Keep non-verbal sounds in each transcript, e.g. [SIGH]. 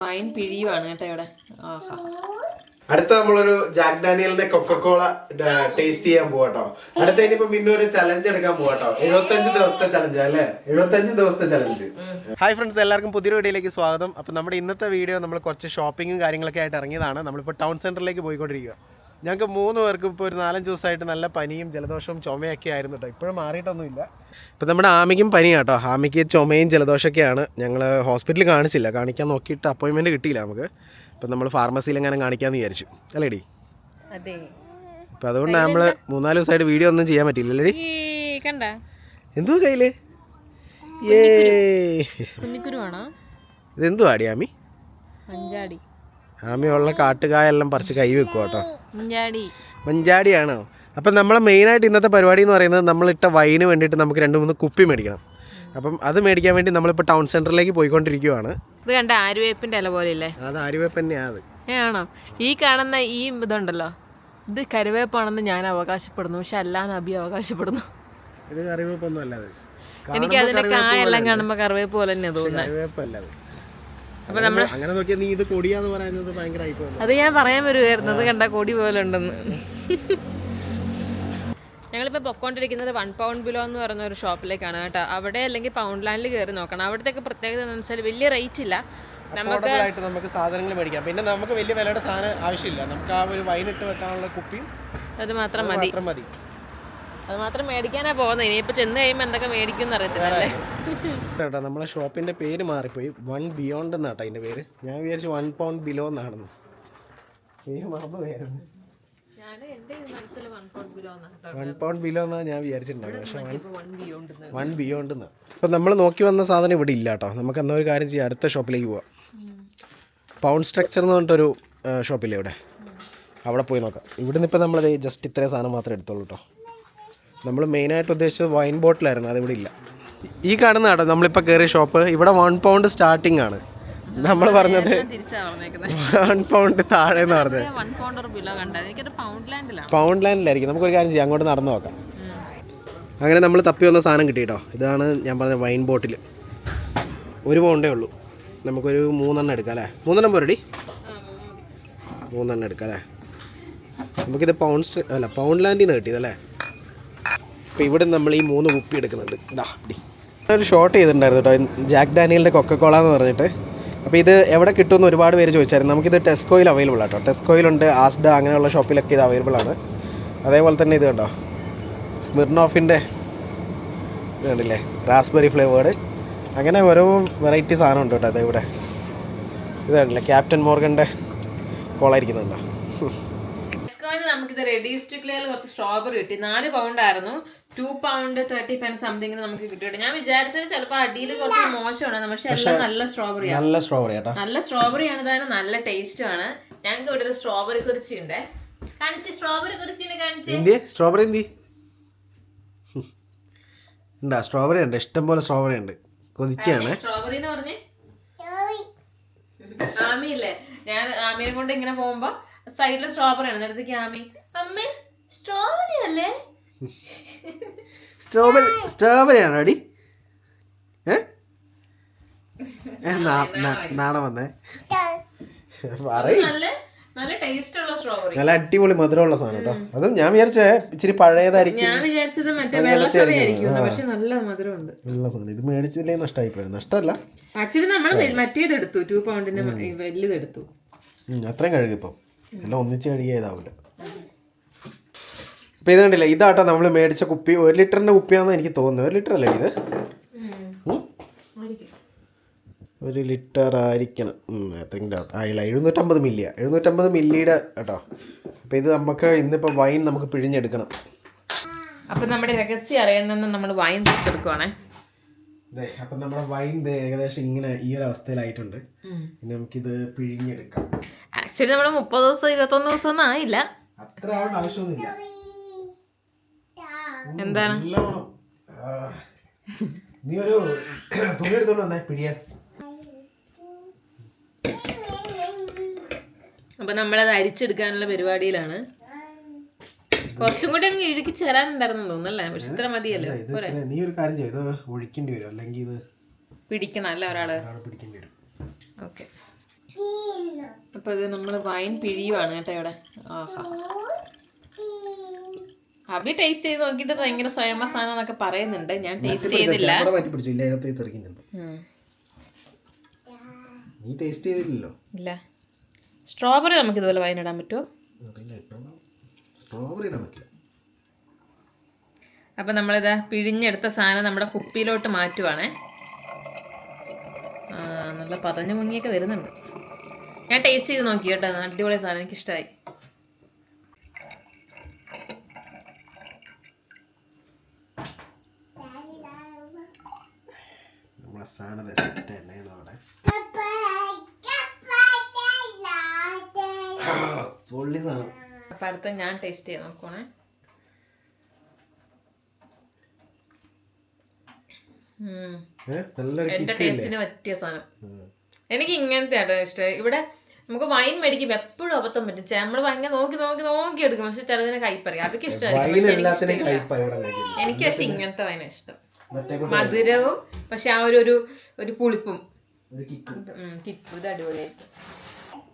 Wine പിഴിയുവാണ് കേട്ടോ ഇവിടെ. ആഹാ. അടുത്ത നമ്മളൊരു ജാക്ക് ഡാനിയലിന്റെ കൊക്കക്കോള ടേസ്റ്റ് ചെയ്യാൻ പോവാട്ടോ അടുത്ത ഇനിയിപ്പോ പിന്നെ ഒരു ചലഞ്ച് എടുക്കാൻ പോവാട്ടോ എഴുപത്തഞ്ച് ദിവസത്തെ ചലഞ്ച് അല്ലേ? എഴുപത്തഞ്ച് ദിവസത്തെ ചലഞ്ച് ഹായ് ഫ്രണ്ട്സ് എല്ലാവർക്കും പുതിയൊരു വീഡിയോയിലേക്ക് സ്വാഗതം. അപ്പൊ നമ്മുടെ ഇന്നത്തെ വീഡിയോ നമ്മൾ കുറച്ച് ഷോപ്പിങ്ങും കാര്യങ്ങളൊക്കെ ആയിട്ട് ഇറങ്ങിയതാണ്. നമ്മളിപ്പോൾ ടൗൺ സെന്ററിലേക്ക് പോയിക്കൊണ്ടിരിക്കുക ഞങ്ങൾക്ക് മൂന്ന് പേർക്കും ഇപ്പോൾ ഒരു നാലഞ്ച് ദിവസമായിട്ട് നല്ല പനിയും ജലദോഷവും ചുമയൊക്കെ ആയിരുന്നു കേട്ടോ ഇപ്പോഴും മാറിയിട്ടൊന്നുമില്ല. ഇപ്പം നമ്മുടെ ആമയ്ക്കും പനി കേട്ടോ ആമയ്ക്ക് ചുമയും ജലദോഷമൊക്കെയാണ്. ഞങ്ങൾ ഹോസ്പിറ്റലിൽ കാണിച്ചില്ല. കാണിക്കാൻ നോക്കിയിട്ട് അപ്പോയിൻമെന്റ് കിട്ടിയില്ല നമുക്ക്. ഇപ്പം നമ്മൾ ഫാർമസിയിൽ എങ്ങനെ കാണിക്കാമെന്ന് വിചാരിച്ചു. അല്ലേടി? അതെ. അപ്പം അതുകൊണ്ട് നമ്മൾ മൂന്നാൽ ദിവസമായിട്ട് വീഡിയോ ഒന്നും ചെയ്യാൻ പറ്റില്ല അല്ലേടി? ഈ കണ്ട? എന്തോ കയ്യിൽ ഏ ഇതെന്തു ഇതെന്തുവാ ആടി ആമി? മഞ്ചാടി. ആമി ഉള്ള കാട്ടുകായെല്ലാം പറിച്ച് കൈ വെക്കും കേട്ടോ. മഞ്ചാടി. മഞ്ചാടിയാണോ. അപ്പം നമ്മളെ മെയിനായിട്ട് ഇന്നത്തെ പരിപാടി എന്ന് പറയുന്നത് നമ്മളിട്ട വൈന് വേണ്ടിയിട്ട് നമുക്ക് രണ്ട് മൂന്ന് കുപ്പി മേടിക്കണം. അപ്പം അത് മേടിക്കാൻ വേണ്ടി നമ്മളിപ്പോൾ ടൗൺ സെന്ററിലേക്ക് പോയിക്കൊണ്ടിരിക്കുവാണ്. ഇത് കണ്ട ആര്യവേപ്പിന്റെ ഇല പോലെ ഇല്ലേ അത് ആര്യവേപ്പ് തന്നെയാണ് ആണോ? ഈ കാണുന്ന ഈ ഇതുണ്ടല്ലോ. ഇത് കരുവേപ്പാണെന്ന് ഞാൻ അവകാശപ്പെടുന്നു. പക്ഷെ അല്ലാന്ന് അബി അവകാശപ്പെടുന്നു. ഇത് കറിവേപ്പൊന്നും അല്ല എനിക്ക് അതിന്റെ കായെല്ലാം കാണുമ്പോൾ കറിവേപ്പ് പോലെ തന്നെയാ തോന്നുന്നത്. അപ്പൊ നമ്മൾ അങ്ങനെ നോക്കിയാൽ നീ ഇത് കൊടിയാന്ന് പറയുന്നത് ഭയങ്കര അത് ഞാൻ പറയാൻ വരുമായിരുന്നു അത് കണ്ട കൊടി പോലെ ഉണ്ടെന്ന് ഞങ്ങളിപ്പോൾ പൊക്കോണ്ടിരിക്കുന്നത് വൺ പൗണ്ട് ബിലോ എന്ന് പറയുന്ന ഒരു ഷോപ്പിലേക്കാണ് കേട്ടോ. അവിടെ അല്ലെങ്കിൽ പൗണ്ട് ലാൻഡിൽ കയറി നോക്കണം. അവിടത്തേക്ക് പ്രത്യേകത എന്ന് വെച്ചാൽ വലിയ റേറ്റ് ഇല്ല. നമുക്ക് നമുക്ക് സാധനങ്ങൾ മേടിക്കാം. പിന്നെ നമുക്ക് വലിയ വിലയുടെ സാധനം ആവശ്യമില്ല. നമുക്ക് ആ ഒരു വൈനിട്ട് വെക്കാനുള്ള കുപ്പിയും അത് മാത്രം മതി. മാത്രം മതി. അത് മാത്രം മേടിക്കാനാ പോകുന്നത്. ഇനിയിപ്പോ ചെന്ന് കഴിയുമ്പോ എന്തൊക്കെ മേടിക്കും അറിയത്തില്ല അല്ലേ? കേട്ടോ നമ്മളെ ഷോപ്പിന്റെ പേര് മാറിപ്പോയി. വൺ ബിയോണ്ട് എന്നാട്ടോ അതിന്റെ പേര്. ഞാൻ വിചാരിച്ചു വൺ പൗണ്ട് ബിലോ എന്നാണെന്ന്. പേര് മറന്നു പോയായിരുന്നു ഞാൻ എന്റെ മനസ്സിൽ വൺ പൗണ്ട് ബിലോ എന്നാണ് ഞാൻ വിചാരിച്ചിട്ടുണ്ടായിരുന്നു പക്ഷെ വൺ ബിയോണ്ട് എന്ന് അപ്പം നമ്മൾ നോക്കി വന്ന സാധനം ഇവിടെ ഇല്ല കേട്ടോ. നമുക്ക് എന്നാ ഒരു കാര്യം ചെയ്യാം. അടുത്ത ഷോപ്പിലേക്ക് പോവാം. പൗണ്ട് സ്ട്രക്ചർ എന്ന് പറഞ്ഞിട്ടൊരു ഷോപ്പില്ലേ ഇവിടെ? അവിടെ പോയി നോക്കാം. ഇവിടുന്ന് ഇപ്പം നമ്മളത് ജസ്റ്റ് ഇത്രയും സാധനം മാത്രമേ എടുത്തോളൂ കേട്ടോ. നമ്മൾ മെയിനായിട്ട് ഉദ്ദേശിച്ചത് വൈൻ ബോട്ടിലായിരുന്നു അതിവിടെ ഇല്ല. ഈ കാണുന്ന കേട്ടോ നമ്മളിപ്പോൾ കയറിയ ഷോപ്പ് ഇവിടെ വൺ പൗണ്ട് സ്റ്റാർട്ടിംഗ് ആണ്. നമ്മൾ പറഞ്ഞത് വൺ പൗണ്ട് താഴെ എന്ന് പറഞ്ഞത്. പൗണ്ട് ലാൻഡിലായിരിക്കും നമുക്കൊരു കാര്യം ചെയ്യാം അങ്ങോട്ട് നടന്നു നോക്കാം. അങ്ങനെ നമ്മൾ തപ്പി വന്ന സാധനം കിട്ടി കേട്ടോ. ഇതാണ് ഞാൻ പറഞ്ഞ വൈൻ ബോട്ടിൽ ഒരു പൗണ്ടേ ഉള്ളൂ. നമുക്കൊരു മൂന്നെണ്ണം എടുക്കാം അല്ലേ? മൂന്നെണ്ണം പോരടി. മൂന്നെണ്ണം എടുക്കാം. അല്ലേ? നമുക്കിത് പൗണ്ട് അല്ല പൗണ്ട് ലാൻഡിൽ നിന്ന് കിട്ടിയതല്ലേ? അപ്പോൾ ഇവിടെ നമ്മൾ ഈ മൂന്ന് കുപ്പി എടുക്കുന്നുണ്ട്. ഇതാ ഡി ഒരു ഷോർട്ട് ചെയ്തിട്ടുണ്ടായിരുന്നു കേട്ടോ. ജാക്ക് ഡാനിയലിന്റെ കൊക്കക്കോള എന്ന് പറഞ്ഞിട്ട്. അപ്പോൾ ഇത് എവിടെ കിട്ടുമെന്ന് ഒരുപാട് പേര് ചോദിച്ചായിരുന്നു. നമുക്കിത് ടെസ്കോയിൽ അവൈലബിൾ ആട്ടോ. ടെസ്കോയിലുണ്ട് ആസ്ഡ അങ്ങനെയുള്ള ഷോപ്പിലൊക്കെ ഇത് അവൈലബിൾ ആണ്. അതേപോലെ തന്നെ ഇത് കണ്ടോ? സ്മിർണോഫിന്റെ ഇത് കണ്ടില്ലേ? റാസ്ബെറി ഫ്ലേവേർഡ് അങ്ങനെ ഓരോ വെറൈറ്റി സാധനം ഉണ്ട് കേട്ടോ അതേ ഇവിടെ. ഇത് കണ്ടില്ലേ? ക്യാപ്റ്റൻ മോർഗന്റെ കോളായിരിക്കുന്നുണ്ടോ നമുക്കിത് റെഡി ടു ക്ലിയറിൽ കുറച്ച് സ്ട്രോബെറി കിട്ടി. നാല് പൗണ്ട് ആയിരുന്നു. Two pound thirty pence something നമുക്ക് കിട്ടിയിട്ട്. ഞാൻ വിചാരിച്ചത് ചിലപ്പോൾ അടിയിൽ കുറച്ച് മോശമാണ്. പക്ഷെ എല്ലാം നല്ല സ്ട്രോബെറി നല്ല സ്ട്രോബെറി നല്ല സ്ട്രോബെറി ആണ്. ഇതാണ് നല്ല ടേസ്റ്റ് ആണ്. ഞങ്ങൾക്ക് ഇവിടെ ഒരു സ്ട്രോബെറി കുറിച്ചി ഉണ്ട്. കാണിച്ച് സ്ട്രോബെറി കുറിച്ചിനെ കാണിച്ച്. എന്തി സ്ട്രോബെറി എന്തി? ഉണ്ടാ സ്ട്രോബെറി ഉണ്ട്. ഇഷ്ടം പോലെ സ്ട്രോബെറി ഉണ്ട്. കൊതിച്ചാണ്. സ്ട്രോബെറി എന്ന് പറഞ്ഞേ? ആമിയില്ലേ? ഞാൻ ആമിയെ കൊണ്ട് ഇങ്ങനെ പോകുമ്പോ സൈഡിൽ സ്ട്രോബെറി ആണ്. നേരത്തേക്ക് ആമി അമ്മേ സ്ട്രോബെറി അല്ലേ? സ്ട്രോബെറി സ്ട്രോബെറി ആണോ അടി നാണം വന്നേ. നല്ല അടിപൊളി മധുരമുള്ള സാധനം കേട്ടോ. അതും ഞാൻ വിചാരിച്ചേ ഇച്ചിരി പഴയതായിരിക്കും. ഞാൻ വിചാരിച്ചത് മറ്റേ പക്ഷെ നല്ല മധുരമുണ്ട്. നല്ല സാധനം. ഇത് മേടിച്ചില്ലേ നഷ്ടമായി പോയി നഷ്ടമല്ല ആക്ച്വലി നമ്മൾ മറ്റേത് എടുത്തു. ടു പൗണ്ടിന്റെ ഉം, അത്രയും കഴുകിപ്പം എല്ലാം ഒന്നിച്ച് കഴുകിയ ഇപ്പം ഇത് കണ്ടില്ല? ഇതാട്ടോ നമ്മൾ മേടിച്ച കുപ്പി. ഒരു ലിറ്ററിന്റെ കുപ്പിയാണെന്ന് എനിക്ക് തോന്നുന്നു ഒരു ലിറ്റർ അല്ലേ ഇത്? ഒരു ലിറ്റർ ആയിരിക്കണം. എത്രയും ഡൗട്ട് ആയില്ല എഴുന്നൂറ്റമ്പത് മില്ലിയ. എഴുന്നൂറ്റമ്പത് മില്ലിയുടെ കേട്ടോ. അപ്പോൾ ഇത് നമുക്ക് ഇന്നിപ്പോൾ വൈൻ നമുക്ക് പിഴിഞ്ഞെടുക്കണം. അപ്പൊ നമ്മുടെ രഹസ്യം അറിയുന്ന നമ്മൾ വൈൻ എടുക്കുവാണേ അതെ അപ്പം നമ്മുടെ വൈൻ ഏകദേശം ഇങ്ങനെ ഈ ഒരു അവസ്ഥയിലായിട്ടുണ്ട്. ഇനി നമുക്കിത് പിഴിഞ്ഞെടുക്കാം. ആക്ച്വലി നമ്മൾ മുപ്പത് ദിവസം ഇരുപത്തൊന്ന് ദിവസം ഒന്നും ആയില്ല. അത്ര ആവേണ്ട ആവശ്യമൊന്നുമില്ല. എന്താണ്? നീ ഒരു [CLEARS THROAT] തുണി എടുത്തോണ്ട് വന്നേ പിടിയാൻ. അപ്പൊ നമ്മളത് അരിച്ചെടുക്കാനുള്ള പരിപാടിയിലാണ്. കുറച്ചും കൂടി അങ്ങ് ഇഴുക്കി ചേരാനുണ്ടായിരുന്നു തോന്നുന്നല്ലേ പക്ഷെ ഇത്ര മതിയല്ലോ. നീ ഒരു കാര്യം ചെയ്ത് ഒഴിക്കേണ്ടി വരും. അല്ലെങ്കിൽ ഇത് പിടിക്കണം അല്ലേ ഒരാൾ? പിടിക്കേണ്ടി വരും. ഓക്കെ. അപ്പൊ ഇത് നമ്മൾ വൈൻ പിഴിയുവാണ് കേട്ടോ ഇവിടെ. ആഹാ. അഭി ടേസ്റ്റ് ചെയ്ത് നോക്കിയിട്ട് ഭയങ്കര സ്വയം സാധനം എന്നൊക്കെ പറയുന്നുണ്ട്. ഞാൻ ടേസ്റ്റ് ചെയ്തില്ല. നീ ടേസ്റ്റ് ചെയ്തില്ലല്ലോ. ഇല്ല. സ്ട്രോബെറി നമുക്ക് ഇതുപോലെ വൈനിടാൻ പറ്റുമോ സ്ട്രോബെറി ഇടാൻ പറ്റില്ല. അപ്പം നമ്മളിത് പിഴിഞ്ഞെടുത്ത സാധനം നമ്മുടെ കുപ്പിയിലോട്ട് മാറ്റുവാണേ. നല്ല പതഞ്ഞു മുങ്ങിയൊക്കെ വരുന്നുണ്ട്. ഞാൻ ടേസ്റ്റ് ചെയ്ത് നോക്കി കേട്ടോ അടിപൊളി സാധനം എനിക്കിഷ്ടമായി നമ്മളെ സാധനം സെറ്റ് എണ്ണയാണ് അവിടെ പൊള്ളി സാധനം അടുത്ത ഞാൻ ടേസ്റ്റ് ചെയ്ത് നോക്കണേ എന്റെ ടേസ്റ്റിന് പറ്റിയ സാധനം. എനിക്ക് ഇങ്ങനത്തെ ആട്ടോ ഇഷ്ടം. ഇവിടെ നമുക്ക് വൈൻ മേടിക്കും എപ്പോഴും അബദ്ധം പറ്റും. നമ്മൾ ഭയങ്കര നോക്കി നോക്കി നോക്കി എടുക്കും. പക്ഷെ ചിലതിനെ കൈപ്പറിയാം അതൊക്കെ ഇഷ്ടമായിരിക്കും. എനിക്ക് പക്ഷെ ഇങ്ങനത്തെ വൈന ഇഷ്ടം. മധുരവും പക്ഷെ ആ ഒരു ഒരു പുളിപ്പും. കിക്കും ഇത് അടിപൊളിയായിട്ട്.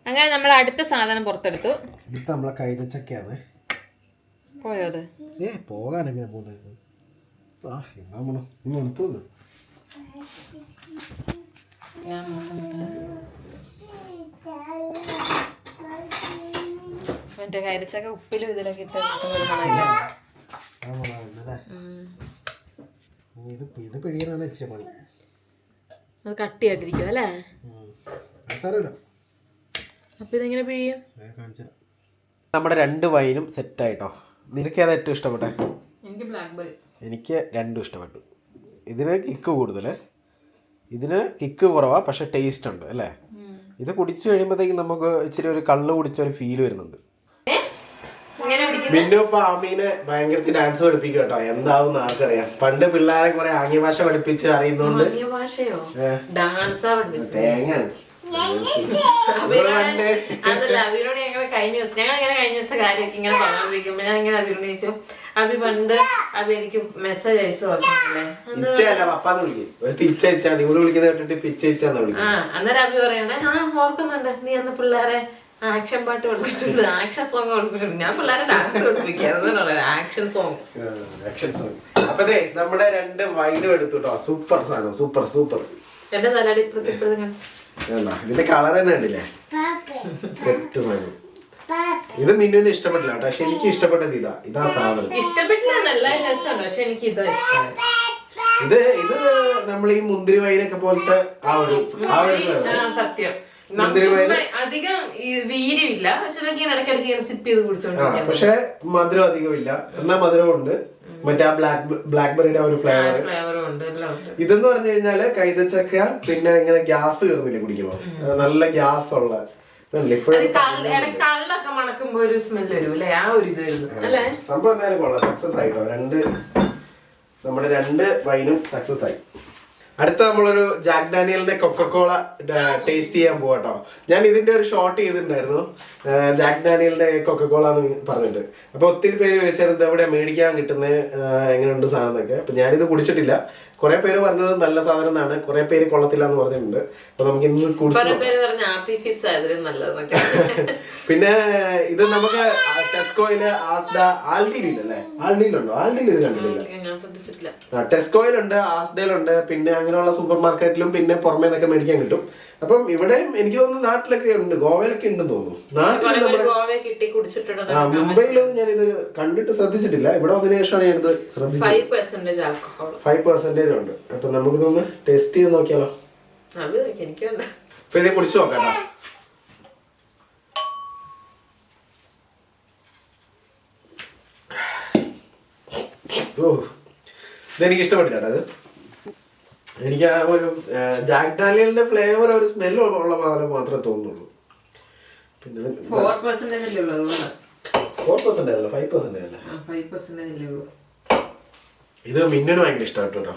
അങ്ങനെ നമ്മൾ അടുത്ത സാധനം പുറത്തെടുത്തു. ഇത് നമ്മളെ കൈതച്ചക്കയാണ്. പോയോ ഏ പോകാനെങ്ങനെ പോകുന്നത്. ആ എന്നാ മണം. മറ്റേ കരിച്ചൊക്കെ ഉപ്പിലും ഇതിലൊക്കെ ഇട്ട് ഇത് ഇത് പിഴിയാനാണ് ഇച്ചിരി പണി. അത് കട്ടിയായിട്ടിരിക്കും അല്ലേ. സാരമില്ല. ഇതെങ്ങനെ പിഴിയും? നമ്മുടെ രണ്ട് വൈനും സെറ്റായിട്ടോ നിനക്ക് ഏതാ ഏറ്റവും ഇഷ്ടപ്പെട്ടെ? എനിക്ക് ബ്ലാക്ക്ബെറി എനിക്ക് രണ്ടും ഇഷ്ടപ്പെട്ടു. ഇതിന് കിക്ക് കൂടുതൽ ഇതിന് കിക്ക് കുറവാ പക്ഷെ ടേസ്റ്റ് ഉണ്ട് അല്ലേ? ഇത് കുടിച്ചു കഴിയുമ്പോഴത്തേക്കും നമുക്ക് ഇച്ചിരി ഒരു കള്ള് കുടിച്ച ഒരു ഫീൽ വരുന്നുണ്ട്. മിന്നു ഇപ്പൊ ആമീനെ ഭയങ്കരത്തിൽ ഡാൻസ് പഠിപ്പിക്കും കേട്ടോ. എന്താവും ആർക്കറിയാം. പണ്ട് പിള്ളേരെ കുറെ ആംഗ്യ ഭാഷ പഠിപ്പിച്ച് അറിയുന്നോണ്ട്. തേങ്ങ അതല്ല അഭിനോട് ഞങ്ങൾ കഴിഞ്ഞ ദിവസം ഞങ്ങൾ ഇങ്ങനെ കഴിഞ്ഞ ദിവസത്തെ കാര്യമൊക്കെ ഇങ്ങനെ പറഞ്ഞോണ്ടിരിക്കുമ്പോ ഞാൻ ഇങ്ങനെ അഭിനോട് ചോദിച്ചു അഭി പണ്ട് അഭി എനിക്ക് മെസ്സേജ് അയച്ചു പറഞ്ഞില്ലേ ആ അന്നേരം അഭി പറയണ്ടേ ആ ഓർക്കുന്നുണ്ട്. നീ അന്ന് പിള്ളേരെ ആക്ഷൻ പാട്ട് പഠിപ്പിച്ചിട്ടുണ്ട്. ആക്ഷൻ സോങ് പഠിപ്പിച്ചിട്ടുണ്ട്. ഞാൻ പിള്ളേരെ ഡാൻസ് പഠിപ്പിക്കാറ് ആക്ഷൻ സോങ് ആക്ഷൻ സോങ് അപ്പതേ നമ്മുടെ രണ്ട് വൈനും എടുത്തു കേട്ടോ സൂപ്പർ സാധനം. Super super. എന്റെ തലാടി ഇപ്പഴത്തെ ഇതിന്റെ കളർ തന്നെ ഉണ്ടല്ലേ സെറ്റ് സാധനം. ഇത് മിന്നുവിന് ഇഷ്ടപ്പെട്ടില്ല കേട്ടോ. പക്ഷെ എനിക്ക് ഇഷ്ടപ്പെട്ടത് ഇതാ. ഇതാ സാധനം. ഇഷ്ടപ്പെട്ടില്ല നല്ല രസമുണ്ട് പക്ഷെ എനിക്ക് ഇതാ ഇത് ഇത് നമ്മൾ ഈ മുന്തിരി വൈനൊക്കെ പോലത്തെ ആ ഒരു ആ ഒരു സത്യം. അധികം വീര്യമില്ല. പക്ഷെ ഇടയ്ക്കിടയ്ക്ക് സിപ്പ് ചെയ്ത് കുടിച്ചോണ്ടിരിക്കാം. പക്ഷെ മധുരം അധികം ഇല്ല എന്നാ മധുരം ഉണ്ട് മറ്റേ ആ ബ്ലാക്ക് ബ്ലാക്ക്ബെറിയുടെ ഒരു ഫ്ലേവർ ഇതെന്ന് പറഞ്ഞു കഴിഞ്ഞാൽ കൈതച്ചക്ക പിന്നെ ഇങ്ങനെ ഗ്യാസ് കയറുന്നില്ല കുടിക്കുമ്പോ? നല്ല ഗ്യാസ് ഉള്ള സംഭവം എന്തായാലും കൊള്ളാം. സക്സസ് ആയിട്ടോ? രണ്ട് നമ്മുടെ രണ്ട് വൈനും സക്സസ് ആയി. അടുത്ത നമ്മളൊരു ജാക്ക് ഡാനിയലിന്റെ കൊക്കക്കോള ടേസ്റ്റ് ചെയ്യാൻ പോവാട്ടോ. ഞാൻ ഇതിന്റെ ഒരു ഷോർട്ട് ചെയ്തിട്ടുണ്ടായിരുന്നു. ജാക്ക് ഡാനിയലിന്റെ കൊക്കക്കോള എന്ന് പറഞ്ഞിട്ട്. അപ്പൊ ഒത്തിരി പേര് ചോദിച്ചായിരുന്നു എവിടെ മേടിക്കാൻ കിട്ടുന്നത് എങ്ങനെയുണ്ട് സാധനം എന്നൊക്കെ. അപ്പൊ ഞാനിത് കുടിച്ചിട്ടില്ല. കുറെ പേര് പറഞ്ഞത് നല്ല സാധനം എന്നാണ്. കുറെ പേര് കൊള്ളത്തില്ല എന്ന് പറഞ്ഞിട്ടുണ്ട്. അപ്പൊ നമുക്ക് ഇന്ന് കൂടുതൽ [LAUGHS] പിന്നെ ഇത് നമുക്ക് ടെസ്കോയിൽ ആസ്ഡ ആൽഡിയിലല്ലേ ആൽഡിയിലുണ്ടോ ആൽഡിയിൽ ഇത് കണ്ടിട്ടില്ല. ടെസ്കോയിലുണ്ട് ആസ്ഡയിലുണ്ട് പിന്നെ അങ്ങനെയുള്ള സൂപ്പർ മാർക്കറ്റിലും പിന്നെ പുറമേ നിന്നൊക്കെ മേടിക്കാൻ കിട്ടും. അപ്പം ഇവിടെ എനിക്ക് തോന്നുന്നു നാട്ടിലൊക്കെ ഉണ്ട് ഗോവയിലൊക്കെ ഉണ്ടെന്ന് തോന്നുന്നു. നാട്ടിൽ ഞാൻ ഇത് നമ്മുടെ ആ മുംബൈയിലൊന്നും ഞാനിത് കണ്ടിട്ട് ശ്രദ്ധിച്ചിട്ടില്ല. ഇവിടെ വന്നതിന് ശേഷമാണ് ഞാനിത് ശ്രദ്ധിച്ചത്. ഫൈവ് പെർസെന്റേജ് ഉണ്ട്. അപ്പൊ നമുക്ക് തോന്നുന്നു ടേസ്റ്റ് ചെയ്ത് നോക്കിയാലോ? എനിക്ക് വേണ്ട. അപ്പൊ ഇത് കുടിച്ചു നോക്കാം ഓ ഇതെനിക്ക് ഇഷ്ടപ്പെട്ടില്ല അത് എനിക്ക് ആ ഒരു ജാക്ക് ഡാനിയലിന്റെ ഫ്ലേവർ ഒരു സ്മെൽ ഉള്ള പോലെ മാത്രമേ തോന്നുള്ളൂ. പിന്നെ ഫോർ പെർസെന്റേജ് അല്ലേ ഫോർ പെർസെന്റ് അല്ല ഫൈവ് പെർസെന്റ് അല്ല? ഫൈവ് പെർസെന്റേജ് അല്ലേ ഉള്ളൂ. ഇത് മിന്നിന് ഭയങ്കര ഇഷ്ടമാണ് കേട്ടോ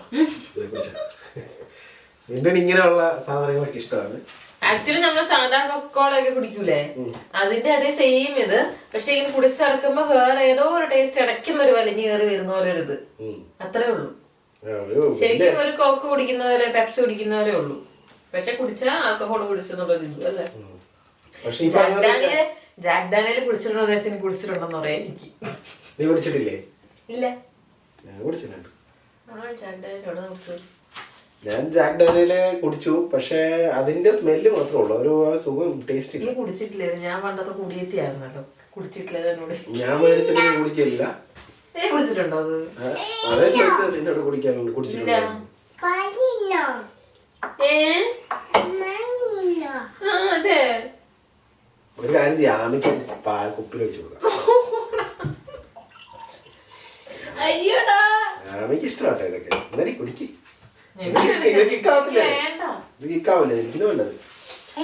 ഇങ്ങനെയുള്ള സാധനങ്ങളൊക്കെ ഇഷ്ടമാണ്. ആക്ച്വലി നമ്മൾ സാധാ കൊക്കോളൊക്കെ കുടിക്കൂലേ? അതിന്റെ അതേ സെയിം ഇത്. പക്ഷെ ഇത് കുടിച്ചിറക്കുമ്പോ വേറെ ഏതോ ഒരു ടേസ്റ്റ് ഇടയ്ക്കുന്ന ഒരു വലിഞ്ഞു കയറി വരുന്ന പോലെ ഒരു ഇത്. അത്രേ ഉള്ളൂ. ശരിക്കും ഒരു കോക്ക് കുടിക്കുന്ന പോലെ പെപ്സി കുടിക്കുന്ന പോലെ ഉള്ളൂ. പക്ഷെ കുടിച്ചാൽ ആൽക്കഹോൾ കുടിച്ചെന്നുള്ളത് ഇത് അല്ലേ? ജാക്ക് ഡാനിയൽ കുടിച്ചിട്ടുണ്ടോ എന്ന് കുടിച്ചിട്ടുണ്ടെന്ന് പറയാം എനിക്ക്. നീ കുടിച്ചിട്ടില്ലേ? ഇല്ല. ഞാൻ കുടിച്ചിട്ടുണ്ട്. ഞാൻ ജാക്ക് ഡാനിയൽ കുടിച്ചു പക്ഷെ അതിന്റെ സ്മെല്ല് മാത്രമേ ഉള്ളൂ. ഒരു സുഖം ടേസ്റ്റ് ഇല്ല. കുടിച്ചിട്ടില്ലേ? ഞാൻ പണ്ടത്തെ കുടിയെത്തിയായിരുന്നല്ലോ. കുടിച്ചിട്ടില്ലേ ഞാൻ മേടിച്ചിട്ട് കുടിക്കില്ല. നീ കുടിച്ചിട്ടുണ്ടോ അത്? അതേ ചോദിച്ചത്. നിന്നോട് കുടിക്കാനുണ്ട് കുടിച്ചിട്ടുണ്ട്. ഏ? ആ അതെ. ഒരു കാര്യം ചെയ്യാം. ആമിക്ക് പാൽ കുപ്പിൽ വെച്ചു കൊടുക്കാം. അയ്യോടാ. ഇഷ്ടമാട്ടെ ഇതൊക്കെ. എന്നാലും കുടിക്ക്? ഇത് കിക്കാവില്ലേ എനിക്കിനും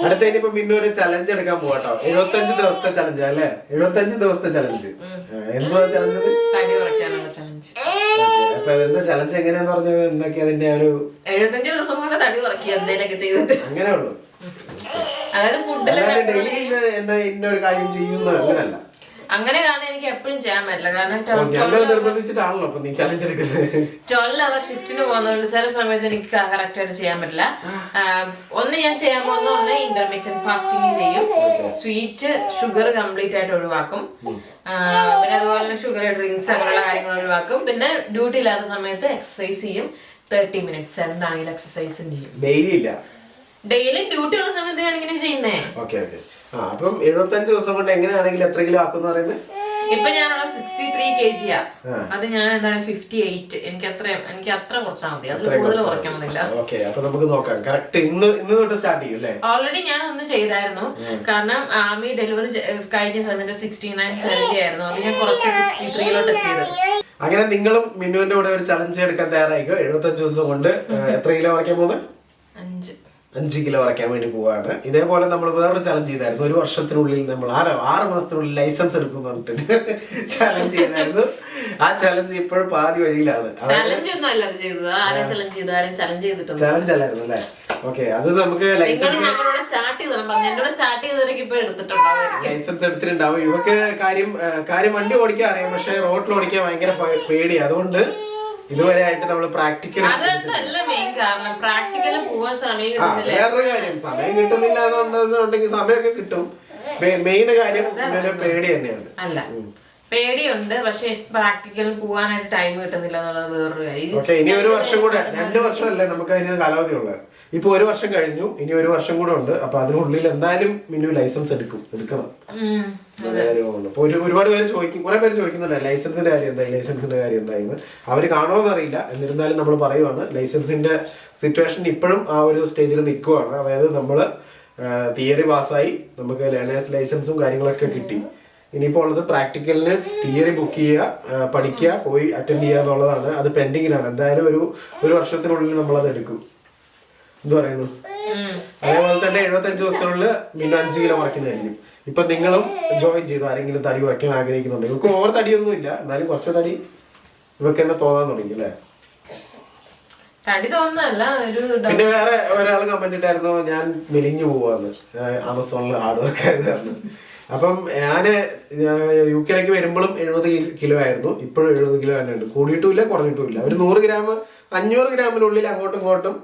അടുത്ത ഇനിയിപ്പോ പിന്നെ ഒരു ചലഞ്ച് എടുക്കാൻ പോവാട്ടോ എഴുപത്തഞ്ച് ദിവസത്തെ ചലഞ്ച് അല്ലേ? എഴുപത്തഞ്ച് ദിവസത്തെ ചലഞ്ച് എന്തുവാ ചലഞ്ച് അപ്പൊ എന്താ ചലഞ്ച് എങ്ങനെയാന്ന് പറഞ്ഞത്? എന്തൊക്കെയാ അതിന്റെ ഒരു എഴുപത്തഞ്ച് ദിവസം കൊണ്ട് തടി കുറയ്ക്കുക എന്തേലൊക്കെ ചെയ്തിട്ട്. അങ്ങനെ ഉള്ളു അതായത് ഡെയിലി ഇന്ന ഇന്ന ഒരു കാര്യം ചെയ്യുന്നു അങ്ങനല്ല അങ്ങനെ കാരണം എനിക്ക് എപ്പോഴും ചെയ്യാൻ പറ്റില്ല. കാരണം ട്വൽവ് അവർ ഷിഫ്റ്റിന് പോകുന്നതുകൊണ്ട് ചില സമയത്ത് എനിക്ക് കറക്റ്റ് ആയിട്ട് ചെയ്യാൻ പറ്റില്ല. ഒന്ന് ഞാൻ ചെയ്യാൻ പോകുന്ന ഒന്ന് ഇന്റർമീഡിയറ്റ് ഫാസ്റ്റിംഗ് ചെയ്യും. സ്വീറ്റ് ഷുഗർ കംപ്ലീറ്റ് ആയിട്ട് ഒഴിവാക്കും. പിന്നെ അതുപോലെ തന്നെ ഷുഗർ ഡ്രിങ്ക്സ് അങ്ങനെയുള്ള കാര്യങ്ങൾ ഒഴിവാക്കും. പിന്നെ ഡ്യൂട്ടി ഇല്ലാത്ത സമയത്ത് എക്സസൈസ് ചെയ്യും. തേർട്ടി മിനിറ്റ്സ് എന്താണെങ്കിലും എക്സസൈസും ചെയ്യും. ഡെയിലി ഇല്ല. ഡെയിലി ഡ്യൂട്ടി ഉള്ള സമയത്ത് ഞാൻ ഇങ്ങനെ ചെയ്യുന്നേ. ഓക്കെ ഓക്കെ ആ അപ്പം എഴുപത്തഞ്ച് ദിവസം കൊണ്ട് എങ്ങനെയാണെങ്കിൽ എത്ര കിലോ ആക്കും പറയുന്നത്? ഇപ്പൊ ഞാനുള്ള സിക്സ്റ്റി ത്രീ കെ ജിയാ ആ. അത് ഞാൻ എന്താണ് ഫിഫ്റ്റി എയ്റ്റ് എനിക്ക് അത്ര എനിക്ക് അത്ര കുറച്ചാൽ മതി അത് കൂടുതൽ കുറയ്ക്കണമെന്നില്ല ഓക്കെ അപ്പൊ നമുക്ക് നോക്കാം. കറക്റ്റ് ഇന്ന് ഇന്ന് തൊട്ട് സ്റ്റാർട്ട് ചെയ്യും അല്ലേ? ഓൾറെഡി ഞാൻ ഒന്ന് ചെയ്തായിരുന്നു. കാരണം ആമി ഡെലിവറി കഴിഞ്ഞ സമയത്ത് സിക്സ്റ്റി നയൻ സെവന്റി ആയിരുന്നു. അത് ഞാൻ കുറച്ച് സിക്സ്റ്റി ത്രീയിലോട്ട് എത്തിയത് അങ്ങനെ നിങ്ങളും മിന്നുവിന്റെ കൂടെ ഒരു ചലഞ്ച് എടുക്കാൻ തയ്യാറായിക്കോ? എഴുപത്തഞ്ച് ദിവസം കൊണ്ട് എത്ര കിലോ വരയ്ക്കാൻ പോകുന്നത്? അഞ്ച്. അഞ്ച് കിലോ വരയ്ക്കാൻ വേണ്ടി പോവാണ്. ഇതേപോലെ നമ്മൾ വേറൊരു ചലഞ്ച് ചെയ്തായിരുന്നു. ഒരു വർഷത്തിനുള്ളിൽ നമ്മൾ ആറ് ആറ് മാസത്തിനുള്ളിൽ ലൈസൻസ് എടുക്കും എന്ന് പറഞ്ഞിട്ട് ചലഞ്ച് ചെയ്തായിരുന്നു. ആ ചലഞ്ച് ഇപ്പോഴും പാതി വഴിയിലാണ്. ചലഞ്ച് അല്ലായിരുന്നു അല്ലേ? ഓക്കെ അത് നമുക്ക് ലൈസൻസ് ലൈസൻസ് എടുത്തിട്ടുണ്ടാവും. ഇവക്ക് കാര്യം കാര്യം വണ്ടി ഓടിക്കാൻ അറിയാം. പക്ഷെ റോട്ടിൽ ഓടിക്കാൻ ഭയങ്കര പേടിയാണ് പേടി അതുകൊണ്ട് ഇതുവരെ ആയിട്ട് നമ്മൾ പ്രാക്ടിക്കൽ വേറൊരു കാര്യം. സമയം കിട്ടുന്നില്ല എന്നുണ്ടെന്നുണ്ടെങ്കിൽ സമയമൊക്കെ കിട്ടും. മെയിൻ കാര്യം പേടി തന്നെയാണ്. അല്ല. പേടിയുണ്ട് പക്ഷെ പ്രാക്ടിക്കൽ പോവാനായിട്ട് ടൈം കിട്ടുന്നില്ല എന്നുള്ളത് വേറൊരു കാര്യം. ഇനി ഒരു വർഷം കൂടെ രണ്ട് വർഷമല്ലേ നമുക്ക് അതിന് കാലാവധി ഉള്ളത് ഇപ്പൊ ഒരു വർഷം കഴിഞ്ഞു ഇനി ഒരു വർഷം കൂടെ ഉണ്ട്. അപ്പൊ അതിനുള്ളിൽ എന്തായാലും മിനു ലൈസൻസ് എടുക്കും എടുക്കണം. അപ്പൊ ഒരു ഒരുപാട് പേര് ചോദിക്കും കുറെ പേര് ചോദിക്കുന്നുണ്ട് ലൈസൻസിന്റെ കാര്യം എന്തായി ലൈസൻസിന്റെ കാര്യം എന്തായിന്ന് അവർ കാണുമെന്നറിയില്ല എന്നിരുന്നാലും നമ്മൾ പറയുവാണ് ലൈസൻസിന്റെ സിറ്റുവേഷൻ ഇപ്പോഴും ആ ഒരു സ്റ്റേജിൽ നിൽക്കുവാണ്. അതായത് നമ്മൾ തിയറി പാസ്സായി നമുക്ക് ലേണേഴ്സ് ലൈസൻസും കാര്യങ്ങളൊക്കെ കിട്ടി. ഇനിയിപ്പോൾ ഉള്ളത് പ്രാക്ടിക്കലിന് തിയറി ബുക്ക് ചെയ്യുക പഠിക്കുക പോയി അറ്റൻഡ് ചെയ്യുക എന്നുള്ളതാണ്. അത് പെൻഡിങ്ങിലാണ് എന്തായാലും ഒരു ഒരു വർഷത്തിനുള്ളിൽ നമ്മളത് അത് എടുക്കും. എന്ത് പറയുന്നു. അതേപോലെ തന്നെ എഴുപത്തഞ്ച് ദിവസത്തിനുള്ളിൽ പിന്നെ അഞ്ച് കിലോ കുറയ്ക്കുന്നതായിരിക്കും. ഇപ്പൊ നിങ്ങളും ജോയിൻ ചെയ്തു ആരെങ്കിലും തടി കുറയ്ക്കാൻ ആഗ്രഹിക്കുന്നുണ്ടെങ്കിൽ ഇവർക്ക് ഓവർ തടിയൊന്നും ഇല്ല എന്നാലും കുറച്ച് തടി ഇവർക്ക് തന്നെ തോന്നാൻ തുടങ്ങി അല്ലേ? പിന്നെ വേറെ ഒരാൾ കമന്റ് ഇട്ടായിരുന്നു ഞാൻ മെലിഞ്ഞു പോവാന്ന്. ആമസോണിൽ ഹാർഡ് വർക്ക് ആയതായിരുന്നു അപ്പം ഞാൻ യു കെയിലേക്ക് വരുമ്പോഴും എഴുപത് കിലോ ആയിരുന്നു. ഇപ്പോഴും എഴുപത് കിലോ തന്നെ ഉണ്ട്. കൂടിയിട്ടുമില്ല കുറഞ്ഞിട്ടുമില്ല ഒരു നൂറ് ഗ്രാം അഞ്ഞൂറ് ഗ്രാമിനുള്ളിൽ അങ്ങോട്ടും ഇങ്ങോട്ടും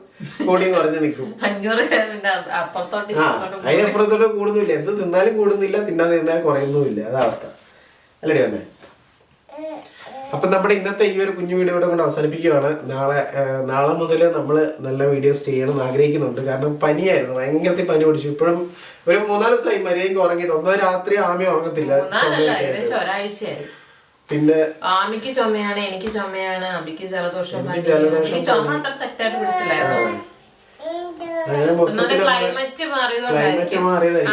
കൂടിയും കുറഞ്ഞ് നിൽക്കും. അഞ്ഞൂറ് ഗ്രാമിന്റെ അപ്പുറത്തോട്ട് ആ അതിനപ്പുറത്തോട്ട് കൂടുന്നില്ല. എന്ത് തിന്നാലും കൂടുന്നില്ല തിന്നാതെ തിന്നാലും കുറയുന്നുമില്ല. അതാ അവസ്ഥ. അല്ലേ വന്നേ അപ്പൊ നമ്മുടെ ഇന്നത്തെ ഈ ഒരു കുഞ്ഞു വീഡിയോ ഇവിടെ കൊണ്ട് അവസാനിപ്പിക്കുകയാണ്. നാളെ നാളെ മുതൽ നമ്മൾ നല്ല വീഡിയോസ് ചെയ്യണം എന്ന് ആഗ്രഹിക്കുന്നുണ്ട്. കാരണം പനിയായിരുന്നു. ഭയങ്കരത്തിൽ പനി പിടിച്ചു. ഇപ്പോഴും ഒരു മൂന്നാൽ ദിവസമായി മര്യാദയ്ക്ക് ഉറങ്ങിയിട്ട്. ഒന്നോ രാത്രി ആമി ഉറങ്ങത്തില്ല. പിന്നെ ആമിക്ക് ചുമയാണ് എനിക്ക് ചുമയാണ് അബിക്ക് ജലദോഷം ചുമ സെറ്റായിട്ട് പിടിച്ചില്ലായിരുന്നു ക്ലൈമറ്റ് മാറിയതുകൊണ്ടായിരിക്കും.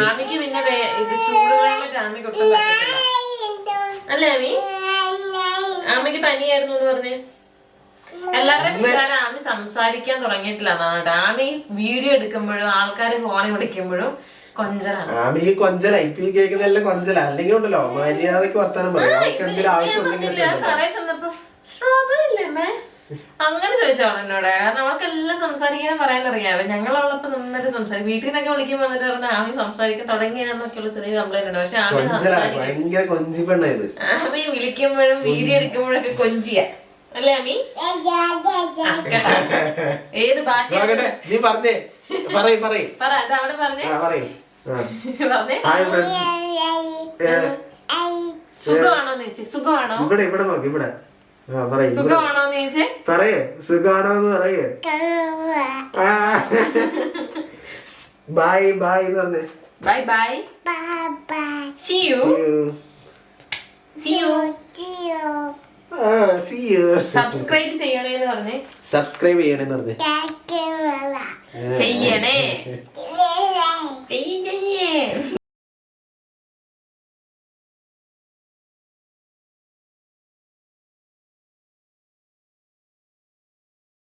ആമിക്ക് പിന്നെ ഇത് ചൂട് ക്ലൈമറ്റ് ആമിക്ക് ഒട്ടും പറ്റത്തില്ല. അല്ലേ ആമി? ആമിക്ക് പനിയായിരുന്നു എന്ന് പറഞ്ഞു. എല്ലാവരുടെയും വിചാരം ആമി സംസാരിക്കാൻ തുടങ്ങിയിട്ടില്ല എന്നാണ് ആമി വീഡിയോ എടുക്കുമ്പോഴും ആൾക്കാർ ഫോണിൽ വിളിക്കുമ്പോഴും ആമിക്ക് കൊഞ്ചല ഇപ്പൊ ഈ കേൾക്കുന്നതെല്ലാം കൊഞ്ചല. അല്ലെങ്കിൽ ഉണ്ടല്ലോ മര്യാദയ്ക്ക് വർത്താനം പറയാം. അവർക്ക് എന്തെങ്കിലും ആവശ്യം ഉണ്ടെങ്കിൽ അങ്ങനെ ചോദിച്ചു എന്നോട്. കാരണം അവൾക്കെല്ലാം സംസാരിക്കാൻ പറയാൻ അറിയാം ഞങ്ങളുള്ളപ്പോ നന്നായിട്ട് സംസാരിക്കും വീട്ടിൽ നിന്നൊക്കെ വിളിക്കുമ്പോൾ വന്നിട്ട് പറഞ്ഞാൽ ആമി സംസാരിക്കാൻ തുടങ്ങിയെന്നൊക്കെയുള്ള ചെറിയ കംപ്ലൈന്റ് ഉണ്ട്. പക്ഷെ ആമി സംസാരിക്കും ഭയങ്കര കൊഞ്ചി പെണ്ണ ഇത്. ആമി വിളിക്കുമ്പോഴും വീഡിയോ എടുക്കുമ്പോഴൊക്കെ കൊഞ്ചിയ. അല്ലേ ആമി? ഏത് ഭാഷ നീ പറഞ്ഞേ. പറയ് പറയ്. പറഞ്ഞേ. ആ പറയ്. Hi friends. സുഖമാണോന്ന് ചോദിച്ചേ. സുഖമാണോ? ഇവിടെ ഇവിടെ നോക്ക് ഇവിടെ. ആ പറയ്. സുഖമാണോന്ന് ചോദിച്ചേ. പറയേ സുഖാണോ എന്ന് പറയേ ബൈ ബൈ എന്ന് പറഞ്ഞേ. Bye bye see you see you see you subscribe ചെയ്യണേന്ന് പറഞ്ഞേ. സബ്സ്ക്രൈബ് ചെയ്യണേന്ന് പറഞ്ഞേ. ചെയ്യണേ.